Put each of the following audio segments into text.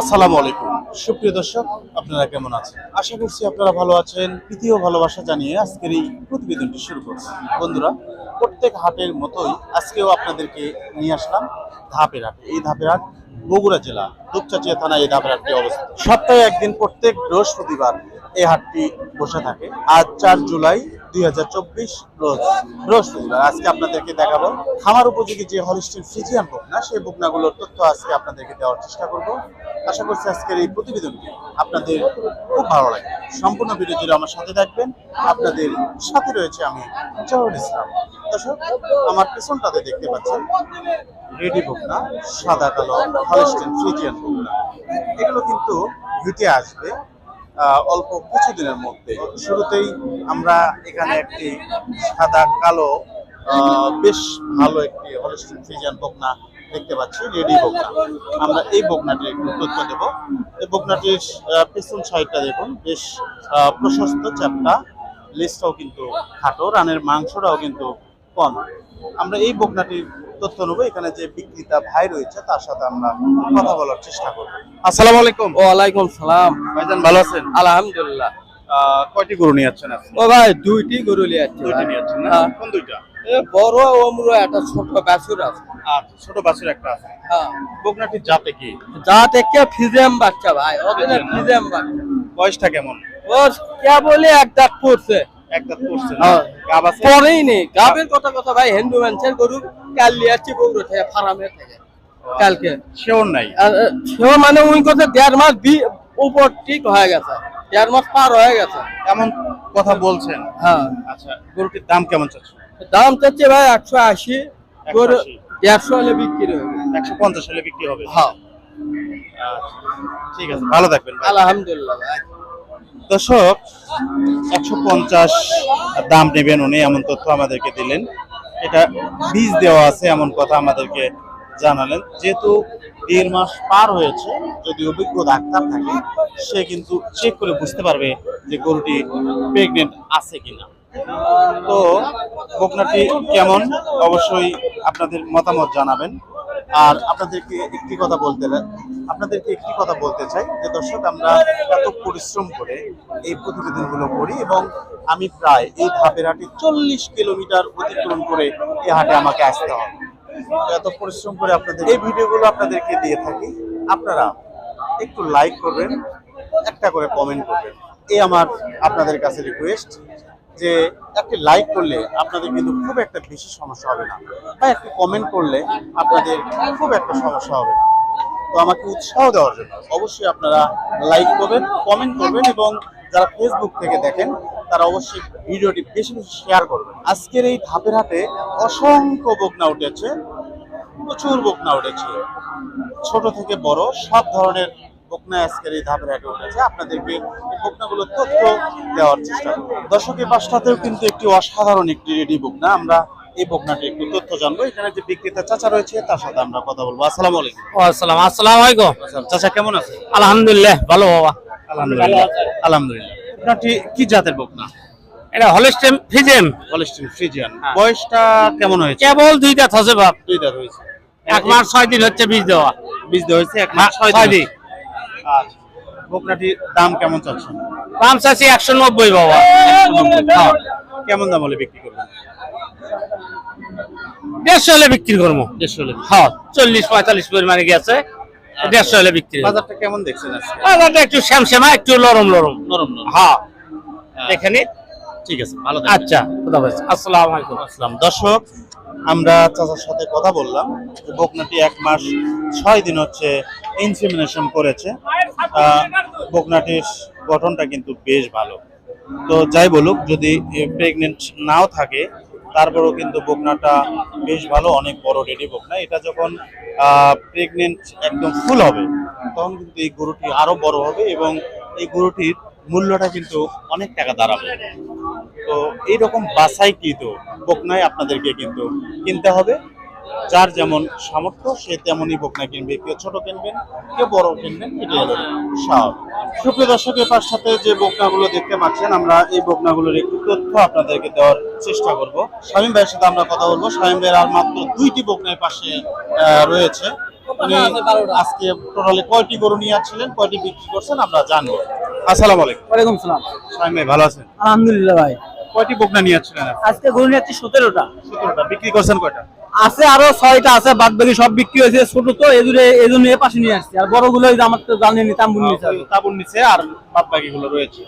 আসসালামু আলাইকুম। সুপ্রিয় দর্শক, আপনারা কেমন আছেন? আশা করছি আপনারা ভালো আছেন। ও ভালোবাসা জানিয়ে আজকের এই প্রতিবেদনটি শুরু করছি। বন্ধুরা, প্রত্যেক হাটের মতোই আজকেও আপনাদেরকে নিয়ে আসলাম ধাপের হাট। এই ধাপের হাট বগুড়া জেলা, দুপচাচিয়া থানায় এই ধাপের হাটটি অবস্থিত। সপ্তাহে একদিন প্রত্যেক বৃহস্পতিবার এই হাটটি বসে থাকে। আজ চার জুলাই দুই হাজার চব্বিশ রোজ বৃহস্পতিবার। আজকে আপনাদেরকে দেখাবো খামার উপযোগী যে হলিস্টিন ফ্রিজিয়ান বকনা, সেই বকনাগুলোর তথ্য আজকে আপনাদেরকে দেওয়ার চেষ্টা করব। আশা করছি আজকের এই প্রতিবেদনটি আপনাদের খুব ভালো লাগে সম্পূর্ণ ভিডিও আমার সাথে থাকবেন। আপনাদের সাথে রয়েছে আমি জহর ইসলাম। দর্শক, আমার পেছনটাতে দেখতে পাচ্ছেন রেডি বকনা সাদা, কালো হলিস্টিন ফ্রিজিয়ান বকনা এগুলো কিন্তু হিটে আসবে অল্প কিছুদিনের মধ্যে। শুরুতেই আমরা এখানে একটি সাদা, কালো বেশ ভালো একটি হলিস্টিন ফ্রিজিয়ান বকনা দেখতে পাচ্ছি রেডি বকনা আমরা এই বকনাটির একটু তথ্য দেবো। এই বকনাটির পেছন সাইডটা দেখুন বেশ প্রশস্ত চ্যাপটা। লিস্টটাও কিন্তু খাটো রানের মাংসটাও কিন্তু কম। আমরা এই বকনাটির তথ্য নেব এখানে যে বিক্রেতা ভাই রয়েছে তার সাথে আমরা কথা বলার চেষ্টা করব। আসসালামু আলাইকুম। ওয়ালাইকুম সালাম। ভাইজান ভালো আছেন? আলহামদুলিল্লাহ। কয়টি গরু নিয়ে যাচ্ছেন ও ভাই দুইটি গরু লিয়ে যাচ্ছে দুইটি নিয়ে যাচ্ছেন হ্যাঁ। কোন দুইটা? বড় ওমরো একটা ছোট বাছুর আছে। আচ্ছা ছোট বাছুর একটা আছে। হ্যাঁ। বকনাটির জাতে কি? বাচ্চা ভাই ওখানে ফিজেম বাচ্চা। বয়সটা কেমন? ওর কে বলে এক দাঁত পড়ছে। এক দাঁত পড়ছে হ্যাঁ। গাব আছে? পরেই নেই। গাবের কথা কথা ভাই হিন্দু মানুষের গরু কাল লিয়ে যাচ্ছি বগুড়ো থেকে ফার্মে থেকে কালকে। শিওর নাই? সেও মানে উনি কথা দেড় মাস উপর ঠিক হয়ে গেছে। দেড় মাস পার হয়ে গেছে। এমন কথা বলছেন? হ্যাঁ। আচ্ছা গরুটির দাম কেমন চাচ্ছেন? দাম চাচ্ছে ভাই একশো আশি। 180 হলে বিক্রি হবে। একশো পঞ্চাশ হলে বিক্রি হবে। হ্যাঁ। আচ্ছা, ঠিক আছে ভালো থাকবেন। আলহামদুলিল্লাহ ভাই। দর্শক একশো পঞ্চাশ দাম নেবেন উনি এমন তথ্য আমাদেরকে দিলেন। এটা বীজ দেওয়া আছে এমন কথা আমাদেরকে জানালেন। যেহেতু দেড় মাস পার হয়েছে যদি অভিজ্ঞ ডাক্তার থাকে সে কিন্তু চেক করে বুঝতে পারবে যে গরুটি প্রেগনেন্ট আছে কিনা। তো বকনাটি কেমন? অবশ্যই আপনাদের মতামত জানাবেন। আর আপনাদেরকে একটি কথা বলতে আপনাদেরকে একটি কথা বলতে চাই যে, দর্শক, আমরা এত পরিশ্রম করে এই প্রতিবেদনগুলো করি এবং আমি প্রায় এই ধাপের হাটে চল্লিশ কিলোমিটার অতিক্রম করে এই হাটে আমাকে আসতে হবে। এত পরিশ্রম করে আপনাদের এই ভিডিওগুলো আপনাদেরকে দিয়ে থাকি। আপনারা একটু লাইক করবেন, একটা করে কমেন্ট করবেন। এই আমার আপনাদের কাছে রিকোয়েস্ট যে একটি লাইক করলে আপনাদের কিন্তু খুব একটা বেশি সমস্যা হবে না। বা একটি কমেন্ট করলে আপনাদের খুব একটা সমস্যা হবে না। তো আমাকে উৎসাহ দেওয়ার জন্য অবশ্যই আপনারা লাইক করবেন কমেন্ট করবেন এবং যারা ফেসবুক থেকে দেখেন, তারা অবশ্যই ভিডিওটি বেশি বেশি শেয়ার করবেন। আজকের এই ধাপের হাটে অসংখ্য বকনা উঠেছে, প্রচুর বকনা উঠেছে। ছোট থেকে বড় সব ধরনের বকনা আজকের এই ধাপের হাটে উঠেছে। আপনাদেরকে এই বকনাগুলোর তথ্য দেওয়ার চেষ্টা করব। দর্শকের পাশটাতেও কিন্তু একটি অসাধারণ একটি রেডি বকনা। আমরা এই বকনাটি একটু তথ্য জানব। এখানে যে বিক্রেতা চাচা রয়েছে তার সাথে আমরা কথা বলব। আসসালামু আলাইকুম। আসসালাম আসসালামু। আলাইকুম চাচা কেমন আছে? আলহামদুলিল্লাহ ভালো বাবা। আলহামদুলিল্লাহ। আলহামদুলিল্লাহ। বকনাটি কি জাতের বকনা? এটা হলিস্টেম ফিজেম হলিস্টিন ফ্রিজিয়ান বয়সটা কেমন হয়েছে? কেবল দুইটা থসে বাপ। দুই দাঁত হয়েছে। এক মাস ছয় দিন হচ্ছে বীজ দেওয়া। বীজ দেওয়া হয়েছে এক মাস ছয় দিন। বকনাটির দাম কেমন চাচ্ছেন? দাম চাচ্ছি একশো নব্বই বাবা। হ্যাঁ। কেমন দাম হলে বিক্রি করবেন? দেড়শো হলে বিক্রি করব। দেড়শো হলে হ্যাঁ চল্লিশ পঁয়তাল্লিশ পরিমাণে গেছে। দেড়শো হলে বিক্রি বাজারটা কেমন দেখছেন বাজারটা একটু শ্যামশ্যামা একটু নরম নরম। নরম নরম। হ্যাঁ। এখানে ঠিক আছে ভালো আচ্ছা খুদা আসসালামু আলাইকুম। আসসালাম। দর্শক আমরা চাচার সাথে কথা বললাম বকনাটি এক মাস ছয় দিন হচ্ছে ইনসিমিনেশন করেছে। বকনাটির গঠনটা কিন্তু বেশ ভালো। তো যাই বলুক, যদি প্রেগনেন্ট নাও থাকে, তারপরেও কিন্তু বকনাটা বেশ ভালো, অনেক বড় রেডি বকনা এটা যখন প্রেগনেন্ট একদম ফুল হবে, তখন কিন্তু এই গরুটি আরও বড় হবে এবং এই গরুটির মূল্যটা কিন্তু অনেক টাকা দাঁড়াবে। তো এইরকম বাছাইকৃত বকনাই আপনাদেরকে কিন্তু কিনতে হবে। যার যেমন সামর্থ্য সে তেমনই বকনা কিনবে। কেউ ছোট কিনবেন কেউ বড় কিনবেন এটা হলো স্বাভাবিক সুপ্রিয় দর্শকের পাশ সাথে যে বকনাগুলো দেখতে পাচ্ছেন আমরা এই বকনাগুলোর একটু তথ্য আপনাদেরকে দেওয়ার চেষ্টা করব। শামীম ভাইয়ের সাথে আমরা কথা বলব। শামীম ভাইয়ের আর মাত্র দুইটি বকনার পাশে আহ, রয়েছে। উনি আজকে টোটালি কয়টি গরু নিয়ে আসছিলেন কয়টি বিক্রি করছেন আমরা জানব। আসসালামু আলাইকুম। ওয়ালাইকুম সালাম। সাইম ভাই ভালো আছেন? আলহামদুলিল্লাহ ভাই। কয়টি বকনা নিয়ে আসছিলেন আজকে গরু নিয়ে সতেরোটা। সতেরোটা। বিক্রি করছেন কয়টা? আছে আরও ছয়টা আছে বাদ বাকি সব বিক্রি হয়েছে। ছোট তো এজুরে এজন্য এ পাশে নিয়ে আসছি। আর আমার তো তাম্বুল নিচে আর বাদ বাকি গুলো রয়েছে।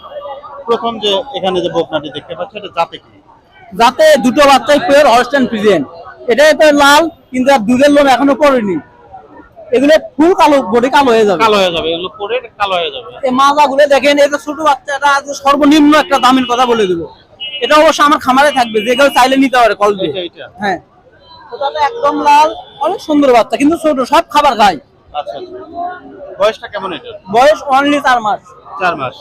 প্রথম যে এখানে যে বকনাটি দেখতে পাচ্ছি এটা জাতে কি? যাতে দুটো বাচ্চাই পেয়ার হলস্টেন ফ্রিজেন এটাই তো লাল কিন্তু আর দুধের লোন এখনও পড়েনি। এগুলো ফুল কালো বডি কালো হয়ে যাবে। কালো হয়ে যাবে এগুলো পরে কালো হয়ে যাবে। এই মাজাগুলো দেখেন এটা ছোট বাচ্চাটা সর্বনিম্ন একটা দামের কথা বলে দেবো। এটা অবশ্য আমার খামারে থাকবে যে কেউ চাইলে নিতে পারে কল দিয়ে। হ্যাঁ। ওটাতে একদম লাল অনেক সুন্দর বাচ্চা কিন্তু ছোট সব খাবার খায়। আচ্ছা আচ্ছা। বয়সটা কেমন এটা বয়স অনলি চার মাস। চার মাস।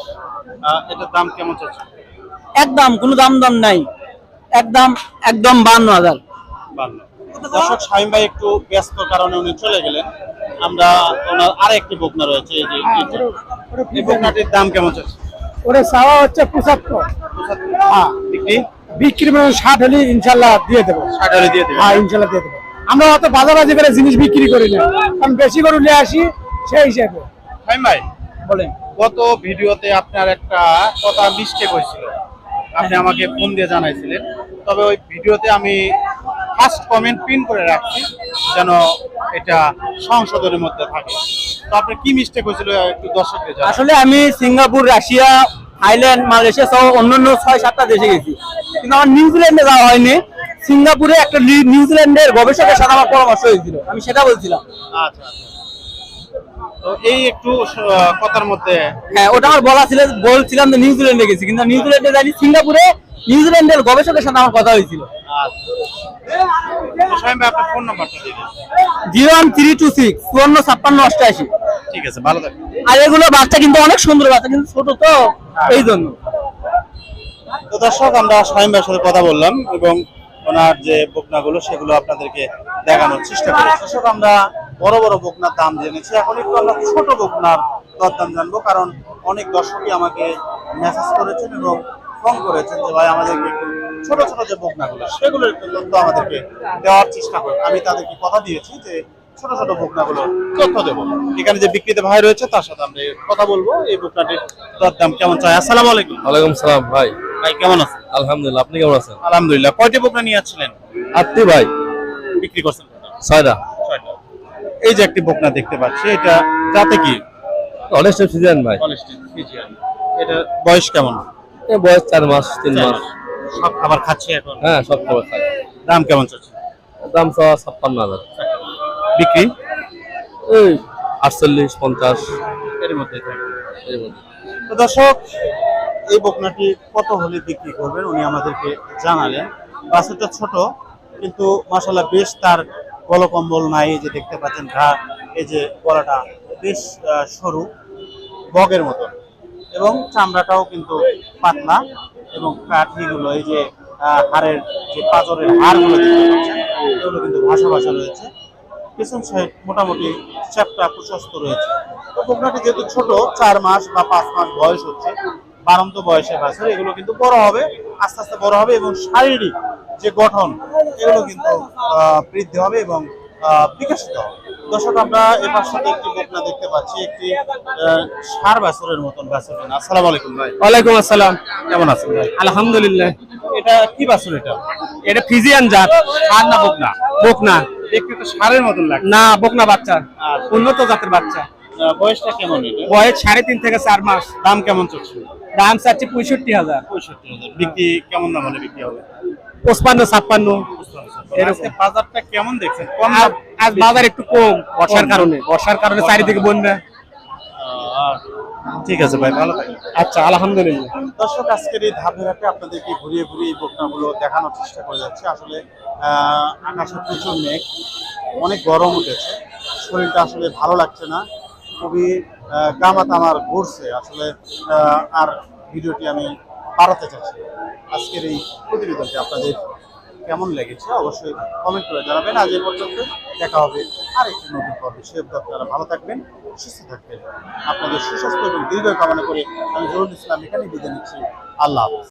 এটার দাম কেমন চলছে একদম কোনো দাম দাম নাই। একদম একদম বান্ন হাজার। বান্ন। দর্শক শাহিম ভাই একটু ব্যস্ত কারণে উনি চলে গেলেন। আমরা ওনার আরেকটি বকনা রয়েছে এই যে এই বকনাটির দাম কেমন চলছে ওরে চাওয়া হচ্ছে পঁচাত্তর। হ্যাঁ। বিক্রি? বিক্রি মানে ষাট হলে ইনশাল্লাহ দিয়ে দেবো। ষাট হলে দিয়ে দেবেন। হ্যাঁ ইনশাল্লাহ দিয়ে দেবো। আমরা অত বাজাবাজি করে জিনিস বিক্রি করি না। কারণ বেশি করে নিয়ে আসি সেই হিসাবে। শাহিম ভাই বলেন। গত ভিডিওতে আপনার একটা কথা মিস্টেক হয়েছিল। আপনি আমাকে ফোন দিয়ে জানাইছিলেন। তবে ওই ভিডিওতে আমি ফার্স্ট কমেন্ট পিন করে রাখছি যেন এটা সংশোধনের মধ্যে থাকে। তো আপনার কি মিস্টেক হয়েছিল একটু দর্শকদের আসলে আমি সিঙ্গাপুর রাশিয়া থাইল্যান্ড মালয়েশিয়া সহ অন্যান্য ছয় সাতটা দেশে গেছি। কিন্তু আমার নিউজিল্যান্ডে যাওয়া হয়নি। সিঙ্গাপুরে একটা নিউজিল্যান্ডের গবেষকের সাথে আমার পরামর্শ হয়েছিল। আমি সেটা বলছিলাম। আচ্ছা আচ্ছা। তো এই একটু কথার মধ্যে হ্যাঁ ওটা আমার বলা ছিল বলছিলাম যে নিউজিল্যান্ডে গেছি। কিন্তু নিউজিল্যান্ডে যাইনি সিঙ্গাপুরে নিউজিল্যান্ডের গবেষকের সাথে আমার কথা হয়েছিল। আচ্ছা। তো শাহিম ভাই আপনার ফোন নাম্বারটা দিয়ে দিন। Zero one three two six চুয়ান্ন ছাপ্পান্ন অষ্টআশি ঠিক আছে ভালো থাকবেন। আর এগুলো বাচ্চা কিন্তু অনেক সুন্দর বাচ্চা কিন্তু ছোট তো এই জন্য। তো দর্শক আমরা শাহিম ভাইয়ের সাথে কথা বললাম এবং ওনার যে বকনাগুলো সেগুলো আপনাদেরকে দেখানোর চেষ্টা করি। দর্শক আমরা বড় বড় বকনার দাম জেনেছি। এখন একটু আমরা ছোট বকনার দরদাম জানব কারণ অনেক দর্শকই আমাকে মেসেজ করেছেন এবং ফোন করেছেন যে ভাই আমাদেরকে একটু ছোট ছোট যে বকনাগুলো একটু তথ্য আমাদেরকে দেওয়ার চেষ্টা করি আমি তাদেরকে কথা দিয়েছি যে ছোট ছোট বকনাগুলো তথ্য দেবো। এখানে যে বিক্রিতে ভাই রয়েছে তার সাথে আমরা কথা বলব। এই বকনাটির দরদাম কেমন চাই? আসসালামু আলাইকুম। ওয়ালাইকুম সালাম ভাই। ভাই কেমন আছেন? আলহামদুলিল্লাহ আপনি কেমন আছেন? আলহামদুলিল্লাহ। কয়টি বকনা নিয়ে আসছিলেন? আত্মি ভাই। বিক্রি করছেন ছয়টা। ছয়টা। এই যে একটি বকনা দেখতে পাচ্ছি এটা যাতে কি? অনেক সিজন ভাই। এটা বয়স কেমন? এ বয়স চার মাস তিন মাস। সব খাবার খাচ্ছে এখন। হ্যাঁ সব খাবার দাম কেমন চলছে? দাম ছাপ্পান্ন হাজার। বিক্রি? এই আটচল্লিশ পঞ্চাশ। এর মধ্যে। তো দর্শক এই বকনাটি কত হলে বিক্রি করবেন উনি আমাদেরকে জানালেন। বাছুরটা ছোট কিন্তু মাসাল্লাহ বেশ তার গলকম্বল নাই এই যে দেখতে পাচ্ছেন ঘা এই যে গলাটা বেশ সরু বগের মতো। এবং চামড়াটাও কিন্তু পাতলা। এবং কাঠিগুলো এই যে হাড়ের যে পাজরের হাড়গুলো দেখতে এগুলো কিন্তু ভাষা ভাষা রয়েছে। পেছন সাইড মোটামুটি চ্যাপটা প্রশস্ত রয়েছে। তো বকনাটি যেহেতু ছোট, চার মাস বা পাঁচ মাস বয়স হচ্ছে বারন্ত বয়সে বাছুর এগুলো কিন্তু বড় হবে, আস্তে আস্তে বড় হবে এবং শারীরিক যে গঠন, এগুলো কিন্তু বৃদ্ধি হবে এবং বিকশিত হবে। দর্শক আমরা এবার সাথে একটি বকনা দেখতে পাচ্ছি একটি ষাঁড় বাছুরের মতন বাছুর। আসসালামু আলাইকুম ভাই। ওয়ালাইকুম আসসালাম। কেমন আছেন ভাই? আলহামদুলিল্লাহ। এটা কি বাছুর এটা? এটা ফিজিয়ান জাত। ষাঁড় না বকনা? বকনা। দেখতে তো ষাঁড়ের মতন লাগে না বকনা বাচ্চা। উন্নত জাতের বাচ্চা। বয়সটা কেমন এটা? বয়স সাড়ে তিন থেকে চার মাস। দাম কেমন চলছে? দাম চাচ্ছি পঁয়ষট্টি হাজার। পঁয়ষট্টি হাজার। বিক্রি কেমন দাম হলে বিক্রি হবে? পঁচপান্ন ছাপ্পান্ন। বাজারটা কেমন দেখছেন? কম আজ- বাজার একটু কম বর্ষার কারণে। বর্ষার কারণে চারিদিকে বন্যা। ঠিক আছে ভাই ভালো আচ্ছা আলহামদুলিল্লাহ। দর্শক আজকের এই ধাপে ধাপে আপনাদেরকে ঘুরিয়ে ঘুরিয়ে এই বকনাগুলো দেখানোর চেষ্টা করে যাচ্ছে। আসলে আহ, আকাশে প্রচুর মেঘ অনেক গরম উঠেছে। শরীরটা আসলে ভালো লাগছে না। খুবই গামাত আমার ঘুরছে। আসলে আর ভিডিওটি আমি বাড়াতে চাচ্ছি আজকের এই প্রতিবেদনটি আপনাদের কেমন লেগেছে অবশ্যই কমেন্ট করে জানাবেন। আজ এই পর্যন্ত দেখা হবে আর একটি নতুন পর্বে। সে আপনারা ভালো থাকবেন, সুস্থ থাকবেন। আপনাদের সুস্বাস্থ্য এবং দীর্ঘ কামনা করে আমি জরুল ইসলাম এখানে বিদায় নিচ্ছি। আল্লাহ হাফেজ।